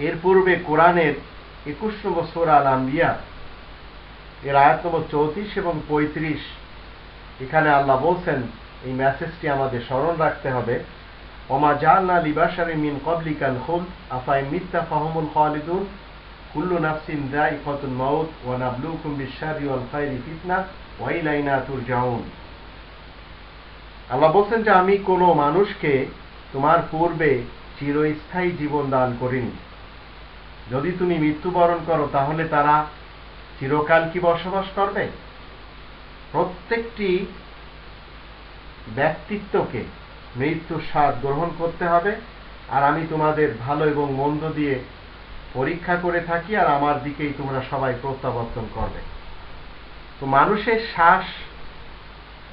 এর পূর্বে কোরআনের একুশ নম্বর সোরা আল আম্বিয়া, এর আয়াত নম্বর চৌত্রিশ এবং পঁয়ত্রিশ, এখানে আল্লাহ বলছেন, এই মেসেজটি আমাদের স্মরণ রাখতে হবে। ওমা জালনা লিবাসারে মিন কবলিকাল খুল আফাই মিথ্যা ফাহমুল খালিদুন, কুল্লু নাফসিন যায়িকাতুল মাউত, ওয়া নাবলুকুম বিশ-শাররি ওয়াল খায়রি ফিতনা, ওয়া ইলাইনা তুরজাউন। আল্লাহ বলছেন যে আমি কোনো মানুষকে তোমার পূর্বে চিরস্থায়ী জীবন দান করিনি। যদি তুমি মৃত্যুবরণ করো, তাহলে তারা চিরকাল কি বসবাস করবে? প্রত্যেকটি ব্যক্তিত্বকে মৃত্যুর স্বাদ গ্রহণ করতে হবে, আর আমি তোমাদের ভালো এবং মন্দ দিয়ে পরীক্ষা করে থাকি, আর আমার দিকেই তোমরা সবাই প্রত্যাবর্তন করবে। তো মানুষের শ্বাস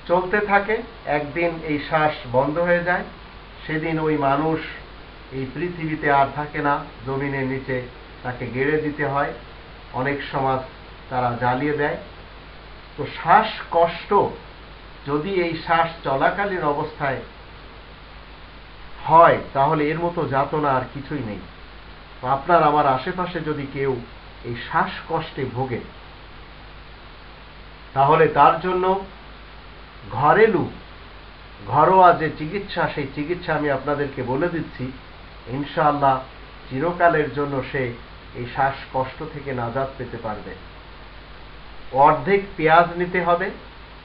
চলতে থাকে, একদিন এই শ্বাস বন্ধ হয়ে যায়, সেদিন ওই মানুষ এই পৃথিবীতে আর থাকে না, জমিনের নিচে তাকে গেড়ে দিতে হয়। অনেক সমাজ তারা জ্বালিয়ে দেয়। তো শ্বাস কষ্ট যদি এই শ্বাস চলাকালীন অবস্থায় হয়, তাহলে এর মতো যাতনা আর কিছুই নেই। আপনার আমার আশেপাশে যদি কেউ এই শ্বাসকষ্টে ভোগে, তাহলে তার জন্য ঘরেলু, ঘরোয়া যে চিকিৎসা, সেই চিকিৎসা আমি আপনাদেরকে বলে দিচ্ছি। ইনশাআল্লাহ চিরকালের জন্য সে এই শ্বাসকষ্ট থেকে নাজাদ পেতে পারবে। অর্ধেক পেঁয়াজ নিতে হবে,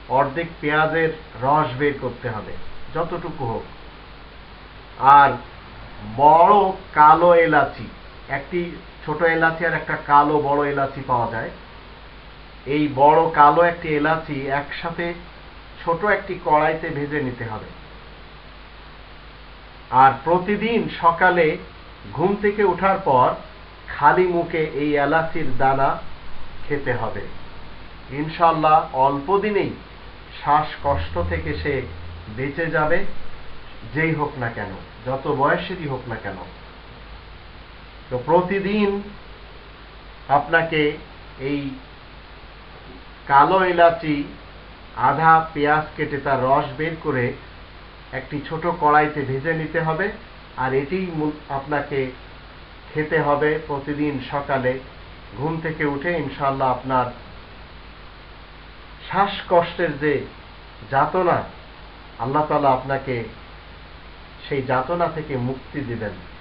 অর্ধেক পেঁয়াজের রস বের করতে হবে, যতটুকু হোক। আর বড় কালো এলাচি, একটি ছোট এলাচি আর একটা কালো বড় এলাচি পাওয়া যায়। এই বড় কালো একটি এলাচি একসাথে ছোট একটি কড়াইতে ভেজে নিতে হবে। আর প্রতিদিন সকালে ঘুম থেকে ওঠার পর খালি মুখে এই এলাচির দানা খেতে হবে। ইনশাল্লাহ অল্প দিনেই শ্বাসকষ্ট থেকে সে বেঁচে যাবে, যেই হোক না কেন, যত বয়সেরই হোক না কেন। তো প্রতিদিন আপনাকে এই কালো এলাচি, আধা পেঁয়াজ কেটে তার রস বের করে একটি ছোট কড়াইতে ভেজে নিতে হবে, আর এটি আপনাকে খেতে হবে প্রতিদিন সকালে। ঘুম থেকে উঠে ইনশাল্লাহ আপনার শ্বাসকষ্টের যে যাতনা, আল্লাহ তালা আপনাকে সেই যাতনা থেকে মুক্তি দিবেন।